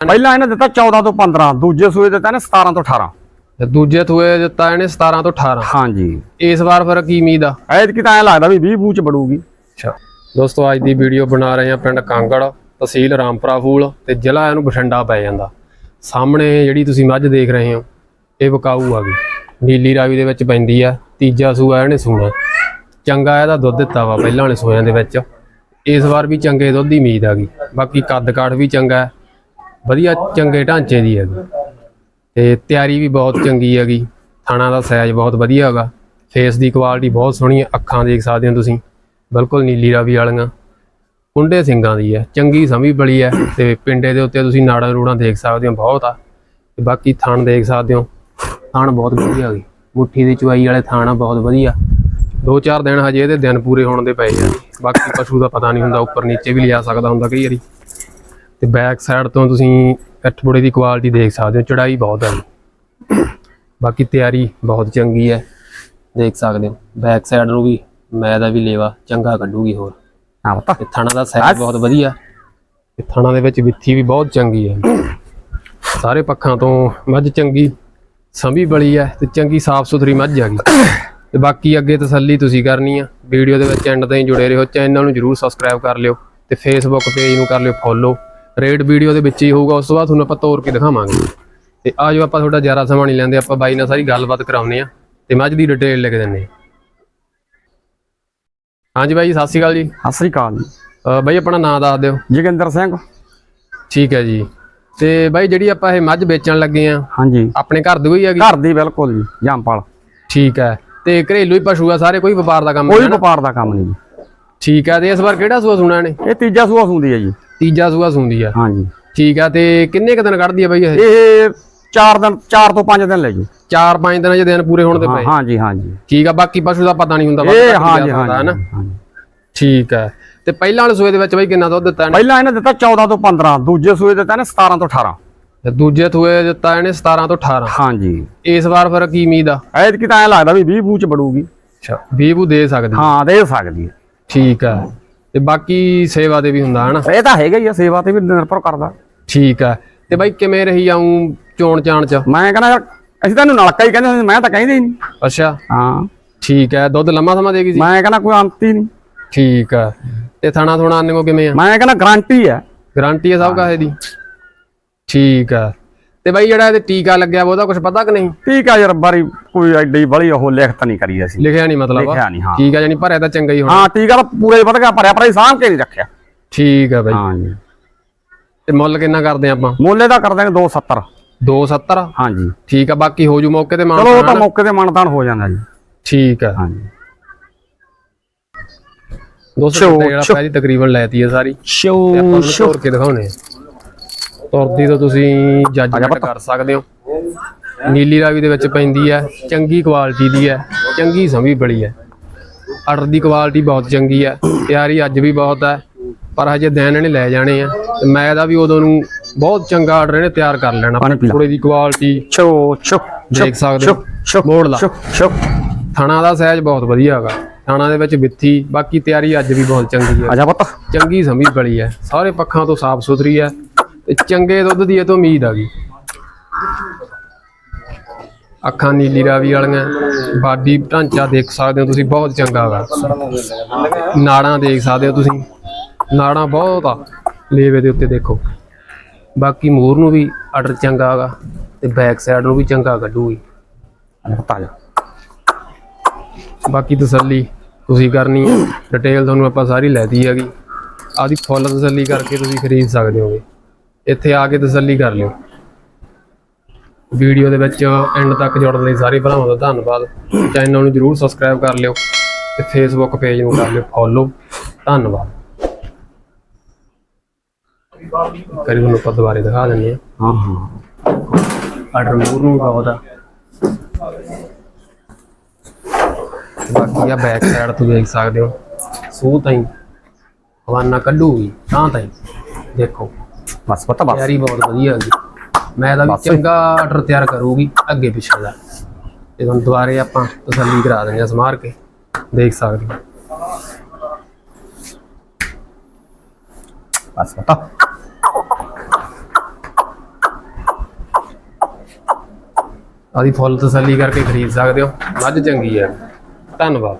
ਪਹਿਲਾਂ ਇਹਨੇ ਦਿੱਤਾ 14 ਤੋਂ 15 ਦੂਜੇ ਸੂਏ ਦਿੱਤਾ ਇਹਨੇ 17 ਤੋਂ 18 ਤੇ ਦੂਜੇ ਥੂਏ ਦਿੱਤਾ ਇਹਨੇ 17 ਤੋਂ 18 ਹਾਂਜੀ। ਇਸ ਵਾਰ ਫਿਰ ਕੀ ਉਮੀਦ ਆ? ਐਤਕੀ ਤਾਂ ਐ ਲੱਗਦਾ ਵੀ 20 ਬੂਚ ਬੜੂਗੀ। ਅੱਛਾ। ਦੋਸਤੋ ਅੱਜ ਦੀ ਵੀਡੀਓ ਬਣਾ ਰਹੇ ਹਾਂ ਪਿੰਡ ਕਾਂਗੜ ਤਹਿਸੀਲ ਰਾਮਪੁਰਾ ਫੂਲ ਤੇ ਜ਼ਿਲ੍ਹਾ ਇਹਨੂੰ ਬਠਿੰਡਾ ਪੈ ਜਾਂਦਾ। ਸਾਹਮਣੇ ਜਿਹੜੀ ਤੁਸੀਂ ਮੱਝ ਦੇਖ ਰਹੇ ਹੋ ਇਹ ਵਿਕਾਊ ਆ ਗਈ। ਨੀਲੀ ਰਾਵੀ ਦੇ ਵਿੱਚ ਪੈਂਦੀ ਆ ਤੀਜਾ ਸੂਆ ਇਹਨੇ ਸੂਣਾ। ਚੰਗਾ ਇਹਦਾ ਦੁੱਧ ਦਿੱਤਾ ਵਾ ਪਹਿਲਾਂ ਵਾਲੇ ਸੂਆਂ ਦੇ ਵਿੱਚ। ਇਸ ਵਾਰ ਵੀ ਚੰਗੇ ਦੁੱਧ ਦੀ ਉਮੀਦ ਆ ਗਈ। ਬਾਕੀ ਕੱਦ ਕਾਠ ਵੀ ਚੰਗਾ ਵਧੀਆ ਚੰਗੇ ਢਾਂਚੇ ਦੀ ਹੈਗੀ। ਤੇ ਤਿਆਰੀ ਵੀ ਬਹੁਤ ਚੰਗੀ ਹੈਗੀ। ਥਾਣਾ ਦਾ ਸਾਈਜ਼ ਬਹੁਤ ਵਧੀਆ ਹੈਗਾ। ਫੇਸ ਦੀ ਕੁਆਲਿਟੀ ਬਹੁਤ ਸੋਹਣੀ ਹੈ। ਅੱਖਾਂ ਦੇਖ ਸਕਦੇ ਹੋ ਤੁਸੀਂ। ਬਿਲਕੁਲ ਨੀਲੀ ਰਾਵੀ ਵਾਲੀਆਂ। ਕੁੰਡੇ ਸਿੰਘਾਂ ਦੀ ਹੈ। ਚੰਗੀ ਸਮੀ ਬਲੀ ਹੈ ਤੇ ਪਿੰਡੇ ਦੇ ਉੱਤੇ ਤੁਸੀਂ ਨਾੜਾਂ ਰੂੜਾਂ ਦੇਖ ਸਕਦੇ ਹੋ। ਬਹੁਤ ਆ। ਤੇ ਬਾਕੀ ਥਣ ਦੇਖ ਸਕਦੇ ਹੋ। ਥਣ ਬਹੁਤ ਵਧੀਆ ਹੈਗੀ। ਮੁੱਠੀ ਦੀ ਚੁਆਈ ਵਾਲੇ ਥਣ ਆ, ਬਹੁਤ ਵਧੀਆ। ਦੋ ਚਾਰ ਦਿਨ ਹਜੇ ਇਹਦੇ ਦਿਨ ਪੂਰੇ ਹੋਣ ਦੇ ਪਏ ਆ। ਬਾਕੀ ਪਸ਼ੂ ਦਾ ਪਤਾ ਨਹੀਂ ਹੁੰਦਾ, ਉੱਪਰ ਨੀਚੇ ਵੀ ਲਿਆ ਸਕਦਾ ਹੁੰਦਾ ਕਈ ਵਾਰੀ। ਤੇ ਬੈਕ ਸਾਈਡ ਤੋਂ ਤੁਸੀਂ ਕੱਠਬੁੜੇ ਦੀ ਕੁਆਲਿਟੀ ਦੇਖ ਸਕਦੇ ਹੋ ਚੜਾਈ ਬਹੁਤ ਹੈ। ਬਾਕੀ ਤਿਆਰੀ ਬਹੁਤ ਚੰਗੀ ਹੈ ਦੇਖ ਸਕਦੇ ਹੋ। ਬੈਕ ਸਾਈਡ ਨੂੰ ਵੀ ਮੈਂ ਦਾ ਵੀ ਲੇਵਾ ਚੰਗਾ ਕੱਢੂਗੀ ਹੋਰ। ਹਾਂ ਪਤਾ। ਤੇ ਥਣਾ ਦਾ ਸਾਈਜ਼ ਬਹੁਤ ਵਧੀਆ। ਤੇ ਥਣਾ ਦੇ ਵਿੱਚ ਵਿੱਥੀ ਵੀ ਬਹੁਤ ਚੰਗੀ ਹੈ। ਸਾਰੇ ਪੱਖਾਂ ਤੋਂ ਮੱਝ ਚੰਗੀ ਸੰਭੀ ਬਲੀ ਹੈ ਤੇ ਚੰਗੀ ਸਾਫ਼ ਸੁਥਰੀ ਮੱਝ ਹੈਗੀ। ਤੇ ਬਾਕੀ ਅੱਗੇ ਤਸੱਲੀ ਤੁਸੀਂ ਕਰਨੀ ਆ। ਵੀਡੀਓ ਦੇ ਵਿੱਚ ਐਂਡ ਤਾਈਂ ਜੁੜੇ ਰਹੋ। ਚੈਨਲ ਨੂੰ ਜਰੂਰ ਸਬਸਕ੍ਰਾਈਬ ਕਰ ਲਿਓ ਤੇ ਫੇਸਬੁੱਕ ਪੇਜ ਨੂੰ ਕਰ ਲਿਓ। ਫੋਲੋ ਰੇਟ ਵੀਡੀਓ ਦੇ ਵਿੱਚ ਹੀ ਹੋਊਗਾ ਉਸ ਤੋਂ ਬਾਅਦ ਤੁਹਾਨੂੰ ਆਪਾਂ ਤੋਰ ਕੇ ਦਿਖਾਵਾਂਗੇ। ਤੇ ਆਜੋ ਆਪਾਂ ਤੁਹਾਡਾ ਜ਼ਿਆਦਾ ਸਮਾਂ ਨਹੀਂ ਲੈਂਦੇ ਆਪਾਂ ਬਾਈ ਨਾਲ ਸਾਰੀ ਗੱਲਬਾਤ ਕਰਾਉਂਦੇ ਆ ਤੇ ਮੱਝ ਦੀ ਡਿਟੇਲ ਲਿਖ ਹਾਂ। ਹਾਂਜੀ ਬਾਈ ਸਤਿ ਸ਼੍ਰੀ ਅਕਾਲ ਜੀ। ਸਤਿ ਸ੍ਰੀ ਅਕਾਲ ਜੀ। ਬਾਈ ਆਪਣਾ ਨਾਮ ਦੱਸ ਦਿਓ। ਜੋਗਿੰਦਰ ਸਿੰਘ। ਠੀਕ ਹੈ ਜੀ। ਤੇ ਬਾਈ ਜਿਹੜੀ ਆਪਾਂ ਇਹ ਮੱਝ ਵੇਚਣ ਲੱਗੇ ਆ ਹਾਂਜੀ। ਆਪਣੇ ਘਰ ਦੀ ਹੋਈ ਹੈਗੀ? ਘਰ ਦੀ ਬਿਲਕੁਲ ਜੀ ਜੰਪਾਲ ਠੀਕ ਹੈ। ਤੇ ਘਰੇਲੂ ਹੀ ਪਸ਼ੂ ਆ ਸਾਰੇ ਕੋਈ ਵਪਾਰ ਦਾ ਕੰਮ ਕੋਈ ਨਹੀਂ ਹੈ ਨਾ? ਵਪਾਰ ਦਾ ਕੰਮ ਨਹੀਂ ਜੀ। ਠੀਕ ਹੈ ਤੇ ਇਸ ਵਾਰ ਕਿਹੜਾ ਸੂਆ ਸੁਣਾ ਨੇ? ਇਹ ਤੀਜਾ ਸੂਆ ਸੁੰਦੀ ਹੈ ਜੀ। ਤੀਜਾ ਸੂਆ ਸੁੰਦੀ ਆ। ਹਾਂਜੀ। ਠੀਕ ਆ ਤੇ ਕਿੰਨੇ ਕ ਦਿਨ ਕੱਢਦੀ ਆ ਬਾਈ ਇਹ? ਇਹ 4 ਦਿਨ 4 ਤੋਂ 5 ਦਿਨ ਲੈ ਜੀ। 4-5 ਦਿਨਾਂ 'ਚ ਦਿਨ ਪੂਰੇ ਹੋਣ ਦੇ ਹਾਂ ਪਏ। ਹਾਂਜੀ ਹਾਂਜੀ। ਠੀਕ ਆ ਬਾਕੀ ਪਸ਼ੂ ਦਾ ਪਤਾ ਨਹੀਂ ਹੁੰਦਾ ਇਹ ਹਾਂਜੀ? ਹਾਂਜੀ ਠੀਕ ਹੈ ਤੇ ਪਹਿਲਾਂ ਵਾਲੇ ਸੂਏ ਦੇ ਵਿੱਚ ਬਾਈ ਕਿੰਨਾ ਦੁੱਧ ਦਿੱਤਾ ਇਹਨੇ? ਪਹਿਲਾਂ ਇਹਨੇ ਦਿੱਤਾ 14 ਤੋਂ 15 ਦੂਜੇ ਸੂਏ ਦਿੱਤਾ ਇਹਨੇ 17 ਤੋਂ 18 ਤੇ ਦੂਜੇ ਸੂਏ ਦਿੱਤਾ ਇਹਨੇ 17 ਤੋਂ 18 ਹਾਂਜੀ। ਇਸ ਵਾਰ ਫਿਰ ਕੀ ਉਮੀਦ ਆ? ਐਤਕੀ ਤਾਂ ਐ ਲੱਗਦਾ ਵੀ 20 ਬੂਚ ਬੜੂਗੀ। ਅੱਛਾ 20 ਬੂ ਦੇ ਸਕਦੀ। ਹਾਂ ਦੇ ਸਕਦੀ ਠੀਕ ਹੈ ਤੇ ਬਾਕੀ ਸੇਵਾ ਦੇ ਵੀ ਹੁੰਦਾ ਹਨਾ? ਇਹ ਤਾਂ ਹੈਗਾ ਹੀ ਆ ਸੇਵਾ ਤੇ ਵੀ ਨਿਰਭਰ ਕਰਦਾ। ਠੀਕ ਹੈ ਤੇ ਬਾਈ ਕਿਵੇਂ ਰਹੀ ਆਉਂ ਚੋਣ ਚਾਣ ਚ? ਮੈਂ ਕਹਿੰਦਾ ਯਾਰ ਅਸੀਂ ਤਾਂ ਇਹਨੂੰ ਨਲਕਾ ਹੀ ਕਹਿੰਦੇ ਹੁੰਦੇ ਮੈਂ ਤਾਂ ਕਹਿੰਦੇ ਹੀ ਨਹੀਂ। ਅੱਛਾ। ਹਾਂ। ਠੀਕ ਹੈ ਦੁੱਧ ਲੰਮਾ ਸਮਾਂ ਦੇਗੀ ਜੀ ਮੈਂ ਕਹਿੰਦਾ ਕੋਈ ਅੰਤ ਹੀ ਨਹੀਂ। ਠੀਕ ਹੈ ਤੇ ਥਾਣਾ ਥੋਣਾ ਆਨੇ ਕੋ ਕਿਵੇਂ ਆ? ਮੈਂ ਕਹਿੰਦਾ ਗਾਰੰਟੀ ਹੈ। ਗਾਰੰਟੀ ਹੈ ਸਭ ਕਾਹੇ ਦੀ? ਠੀਕ ਹੈ ਤੇ ਬਾਈ ਜਿਹੜਾ ਇਹਦੇ ਟੀਕਾ ਲੱਗਿਆ ਵਾ ਉਹਦਾ ਕੁਝ ਪਤਾ ਕਿ ਨਹੀਂ? ਠੀਕ ਆ ਯਾਰ ਬਾਰੀ ਕੋਈ ਐਡੀ ਬੜੀ ਉਹ ਲਿਖਤ ਨਹੀਂ ਕਰੀ ਅਸੀਂ। ਲਿਖਿਆ ਨਹੀਂ ਮਤਲਬ। ਲਿਖਿਆ ਨਹੀਂ ਹਾਂ। ਠੀਕ ਜਾਨੀ ਭਰਿਆ ਤਾਂ ਚੰਗਾ ਹੀ ਹੋਣਾ। ਹਾਂ ਟੀਕਾ ਤਾਂ ਪੂਰਾ ਹੀ ਵਧ ਗਿਆ ਭਰਿਆ ਪਰ ਸਾਂਭ ਕੇ ਨਹੀਂ ਰੱਖਿਆ। ਠੀਕ ਹੈ ਬਾਈ। ਹਾਂ ਜੀ। ਤੇ ਮੁੱਲ ਕਿੰਨਾ ਕਰਦੇ ਆਪਾਂ? ਮੋਲੇ ਦਾ ਕਰ ਦਾਂਗੇ 270 270 ਹਾਂਜੀ ਠੀਕ ਆ ਬਾਕੀ ਹੋ ਜੂ ਮੌਕੇ ਤੇ ਮਾਨ ਚਲੋ ਉਹ ਤਾਂ ਮੌਕੇ ਤੇ ਮਨਦਾਨ ਹੋ ਜਾਂਦਾ ਜੀ। ਠੀਕ ਆ। ਹਾਂਜੀ 200 ਸ਼ੋ, ਜਿਹੜਾ ਸ਼ੋ। ਪਹਿਲੀ ਤਕਰੀਬਨ ਲੈਤੀ ਹੈ ਸਾਰੀ। ਤੇ ਆਪਾਂ ਨੂੰ ਤੋੜ ਕੇ ਦਿਖਾਉਣੇ ਆ। ਤੁਰਦੀ ਤਾਂ ਤੁਸੀਂ ਜੱਜਮੈਂਟ ਕਰ ਸਕਦੇ ਹੋ। ਨੀਲੀ ਰਾਵੀ ਦੇ ਵਿੱਚ ਪੈਂਦੀ ਹੈ ਚੰਗੀ ਕੁਆਲਿਟੀ ਦੀ ਹੈ ਚੰਗੀ ਸਮੀ ਬੜੀ ਹੈ। ਆਰਡਰ ਦੀ ਕੁਆਲਿਟੀ ਬਹੁਤ ਚੰਗੀ ਹੈ ਤਿਆਰੀ ਅੱਜ ਵੀ ਬਹੁਤ ਹੈ ਪਰ ਹਜੇ ਦਿਨ ਇਹਨੇ ਲੈ ਜਾਣੇ ਆ। ਤੇ ਮੈਂ ਇਹਦਾ ਵੀ ਉਦੋਂ ਨੂੰ ਬਹੁਤ ਚੰਗਾ ਆਰਡਰ ਇਹਨੇ ਤਿਆਰ ਕਰ ਲੈਣਾ। ਪਾਣੀ ਪੀ ਲਾ। ਥੋੜੇ ਦੀ ਕੁਆਲਿਟੀ ਛੋ ਛੋ ਦੇਖ ਸਕਦੇ ਹੋ। ਮੋੜ ਲਾ। ਥਾਣਾ ਦਾ ਸਾਈਜ਼ ਬਹੁਤ ਵਧੀਆ ਹੈਗਾ। ਥਾਣਾ ਦੇ ਵਿੱਚ ਵਿੱਥੀ ਬਾਕੀ ਤਿਆਰੀ ਅੱਜ ਵੀ ਬਹੁਤ ਚੰਗੀ ਹੈ। ਆ ਜਾ ਪੁੱਤ। ਚੰਗੀ ਸਮੀ ਬੜੀ ਹੈ। ਸਾਰੇ ਪੱਖਾਂ ਤੋਂ ਸਾਫ਼ ਸੁਥਰੀ ਹੈ। ਤੇ ਚੰਗੇ ਦੁੱਧ ਦੀ ਇਹ ਤੋਂ ਉਮੀਦ ਆ ਗਈ। ਅੱਖਾਂ ਨੀਲੀ ਰਾਵੀ ਵਾਲੀਆਂ ਬਾਡੀ ਢਾਂਚਾ ਦੇਖ ਸਕਦੇ ਹੋ ਤੁਸੀਂ, ਬਹੁਤ ਚੰਗਾ ਹੈਗਾ ਨਾੜਾਂ ਦੇਖ ਸਕਦੇ ਹੋ ਤੁਸੀਂ, ਨਾੜਾਂ ਬਹੁਤ ਆ, ਲੇਵੇ ਦੇ ਉੱਤੇ ਦੇਖੋ। ਬਾਕੀ ਮੋਰ ਨੂੰ ਵੀ ਆਰਡਰ ਚੰਗਾ ਹੈਗਾ ਤੇ ਬੈਕ ਸਾਈਡ ਨੂੰ ਵੀ ਚੰਗਾ ਕੱਢੂਗੀ। ਤਾਜ਼ਾ ਬਾਕੀ ਤਸੱਲੀ ਤੁਸੀਂ ਕਰਨੀ ਹੈ ਡਿਟੇਲ ਤੁਹਾਨੂੰ ਆਪਾਂ ਸਾਰੀ ਲੈਤੀ ਹੈਗੀ। ਆਦੀ ਫੁੱਲ ਤਸੱਲੀ ਕਰਕੇ ਤੁਸੀਂ ਖਰੀਦ ਸਕਦੇ ਹੋਗੇ। ਇੱਥੇ ਆ ਕੇ ਤਸੱਲੀ ਕਰ ਲਿਓ। ਵੀਡੀਓ ਦੇ ਵਿੱਚ ਐਂਡ ਤੱਕ ਜੁੜਨ ਲਈ ਸਾਰੇ ਭਰਾਵਾਂ ਦਾ ਧੰਨਵਾਦ। ਚੈਨਲ ਨੂੰ ਜਰੂਰ ਸਬਸਕ੍ਰਾਈਬ ਕਰ ਲਿਓ ਤੇ ਫੇਸਬੁੱਕ ਪੇਜ ਨੂੰ ਕਰ ਲਿਓ। ਫੋਲੋ ਧੰਨਵਾਦ। ਕਰੀ ਤੁਹਾਨੂੰ ਆਪਾਂ ਦੁਬਾਰੇ ਦਿਖਾ ਦਿੰਦੇ ਹਾਂ। ਹਾਂ ਆਰਡਰ ਮੂਰ ਨੂੰ ਬਹੁਤ ਆ ਬਾਕੀ ਆ ਬੈਕ ਸਾਈਡ ਤੋਂ ਦੇਖ ਸਕਦੇ ਹੋ। ਸੂਹ ਤਾਈ। ਹਵਾਨਾ ਕੱਢੂਗੀ ਤਾਂ ਤਾਈ। ਦੇਖੋ। ਬਸ ਪਤਾ ਬਸ। ਤਿਆਰੀ ਬਹੁਤ ਵਧੀਆ ਹੈਗੀ ਮੈਂ ਤਾਂ ਵੀ ਚੰਗਾ ਆਰਡਰ ਤਿਆਰ ਕਰੂਗੀ ਅੱਗੇ ਪਿੱਛੇ ਦਾ। ਤੇ ਤੁਹਾਨੂੰ ਦੁਬਾਰੇ ਆਪਾਂ ਤਸੱਲੀ ਕਰਾ ਦਿੰਦੇ ਆ ਸਮਾਰ ਕੇ ਦੇਖ ਸਕਦੇ ਹੋ। ਬਸ ਪਤਾ। ਆਦੀ ਫੁੱਲ ਤਸੱਲੀ ਕਰਕੇ ਖਰੀਦ ਸਕਦੇ ਹੋ। ਮੱਝ ਚੰਗੀ ਹੈ। ਧੰਨਵਾਦ।